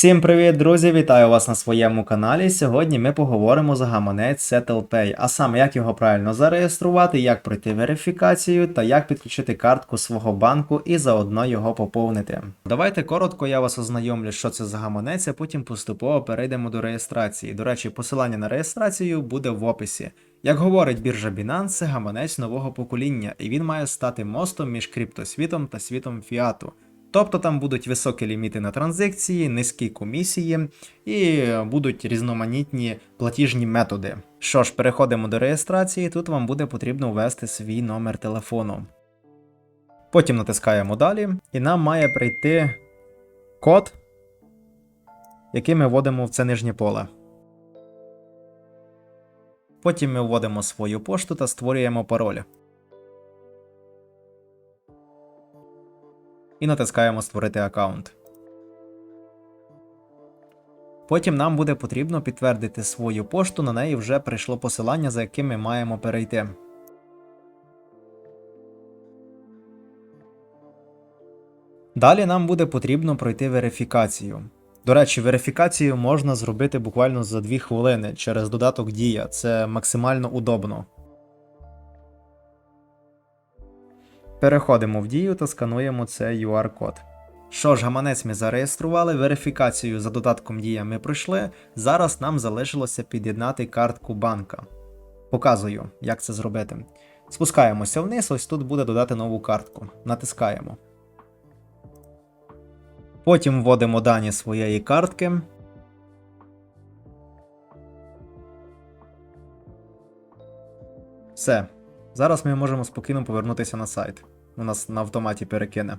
Всім привіт, друзі! Вітаю вас на своєму каналі. Сьогодні ми поговоримо за гаманець SettlePay, а саме як його правильно зареєструвати, як пройти верифікацію та як підключити картку свого банку і заодно його поповнити. Давайте коротко я вас ознайомлю, що це за гаманець, а потім поступово перейдемо до реєстрації. До речі, посилання на реєстрацію буде в описі. Як говорить біржа Binance, це гаманець нового покоління, і він має стати мостом між криптосвітом та світом фіату. Тобто там будуть високі ліміти на транзакції, низькі комісії і будуть різноманітні платіжні методи. Що ж, переходимо до реєстрації. Тут вам буде потрібно ввести свій номер телефону. Потім натискаємо далі, і нам має прийти код, який ми вводимо в це нижнє поле. Потім ми вводимо свою пошту та створюємо пароль. І натискаємо Створити аккаунт. Потім нам буде потрібно підтвердити свою пошту, на неї вже прийшло посилання, за яким ми маємо перейти. Далі нам буде потрібно пройти верифікацію. До речі, верифікацію можна зробити буквально за 2 хвилини через додаток Дія. Це максимально удобно. Переходимо в дію та скануємо цей QR-код. Що ж, гаманець ми зареєстрували, верифікацію за додатком Дія ми пройшли. Зараз нам залишилося під'єднати картку банка. Показую, як це зробити. Спускаємося вниз, ось тут буде додати нову картку. Натискаємо. Потім вводимо дані своєї картки. Все. Зараз ми можемо спокійно повернутися на сайт. У нас на автоматі перекине.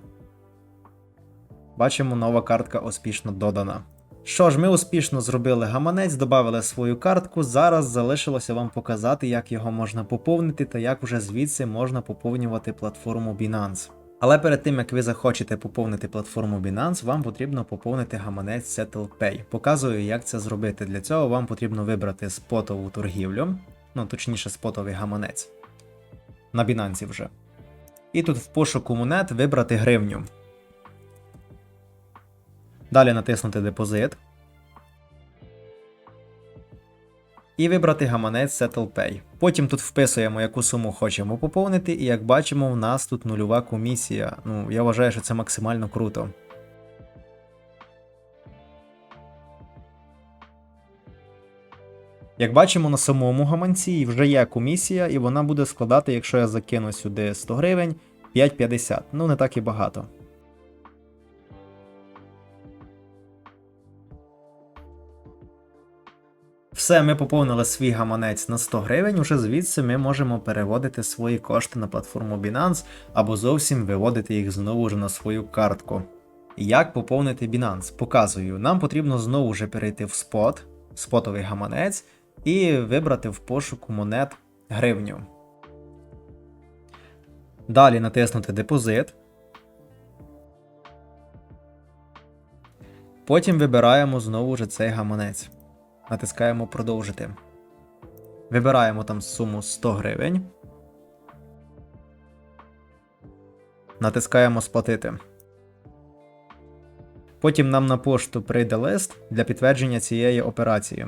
Бачимо, нова картка успішно додана. Що ж, ми успішно зробили гаманець, додали свою картку. Зараз залишилося вам показати, як його можна поповнити та як вже звідси можна поповнювати платформу Binance. Але перед тим як ви захочете поповнити платформу Binance, вам потрібно поповнити гаманець SettlePay. Показую, як це зробити. Для цього вам потрібно вибрати спотову торгівлю, ну точніше, спотовий гаманець на Binance вже. І тут в пошуку монет вибрати гривню. Далі натиснути депозит. І вибрати гаманець SettlePay. Потім тут вписуємо, яку суму хочемо поповнити, і як бачимо, в нас тут нульова комісія. Ну, я вважаю, що це максимально круто. Як бачимо, на самому гаманці вже є комісія, і вона буде складати, якщо я закину сюди 100 гривень, 5,50. Ну, не так і багато. Все, ми поповнили свій гаманець на 100 гривень. Уже звідси ми можемо переводити свої кошти на платформу Binance або зовсім виводити їх знову ж на свою картку. Як поповнити Binance? Показую. Нам потрібно знову ж перейти в спот, спотовий гаманець і вибрати в пошуку монет гривню. Далі натиснути депозит. Потім вибираємо знову ж цей гаманець. Натискаємо продовжити. Вибираємо там суму 100 гривень. Натискаємо сплатити. Потім нам на пошту прийде лист для підтвердження цієї операції.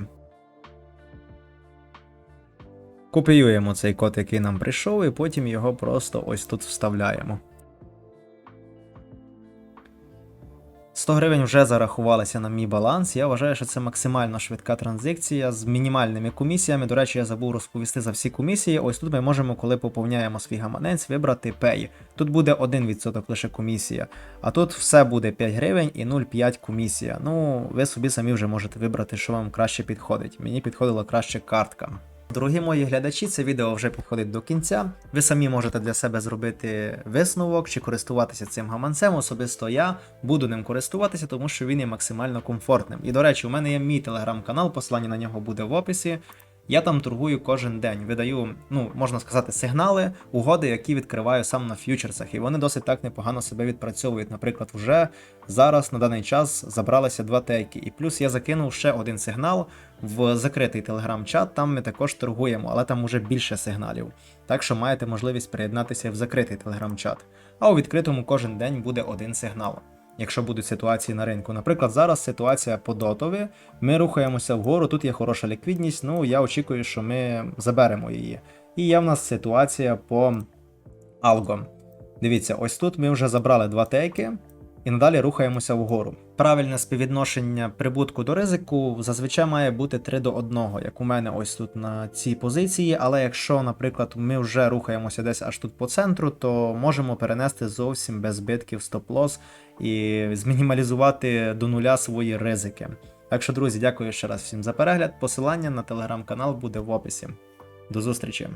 Копіюємо цей код, який нам прийшов, і потім його просто ось тут вставляємо. 100 гривень вже зарахувалися на мій баланс. Я вважаю, що це максимально швидка транзакція з мінімальними комісіями. До речі, я забув розповісти за всі комісії. Ось тут ми можемо, коли поповняємо свій гаманець, вибрати Pay. Тут буде 1% лише комісія. А тут все буде 5 гривень і 0,5 комісія. Ну, ви собі самі вже можете вибрати, що вам краще підходить. Мені підходила краще картка. Дорогі мої глядачі, це відео вже підходить до кінця. Ви самі можете для себе зробити висновок чи користуватися цим гаманцем. Особисто я буду ним користуватися, тому що він є максимально комфортним. І до речі, у мене є мій телеграм-канал, посилання на нього буде в описі. Я там торгую кожен день, видаю, ну можна сказати, сигнали, угоди, які відкриваю сам на ф'ючерсах, і вони досить так непогано себе відпрацьовують. Наприклад, вже зараз на даний час забралися два тейки. І плюс я закинув ще один сигнал в закритий телеграм-чат. Там ми також торгуємо, але там уже більше сигналів. Так що маєте можливість приєднатися в закритий телеграм-чат. А у відкритому кожен день буде один сигнал. Якщо будуть ситуації на ринку. Наприклад, зараз ситуація по дотові, ми рухаємося вгору, тут є хороша ліквідність, ну я очікую, що ми заберемо її. І є в нас ситуація по алго. Дивіться, ось тут ми вже забрали два тейки і надалі рухаємося вгору. Правильне співвідношення прибутку до ризику зазвичай має бути 3 до 1, як у мене ось тут на цій позиції. Але якщо, наприклад, ми вже рухаємося десь аж тут по центру, то можемо перенести зовсім без збитків стоп-лос і змінімалізувати до нуля свої ризики. Так що, друзі, дякую ще раз всім за перегляд. Посилання на телеграм-канал буде в описі. До зустрічі!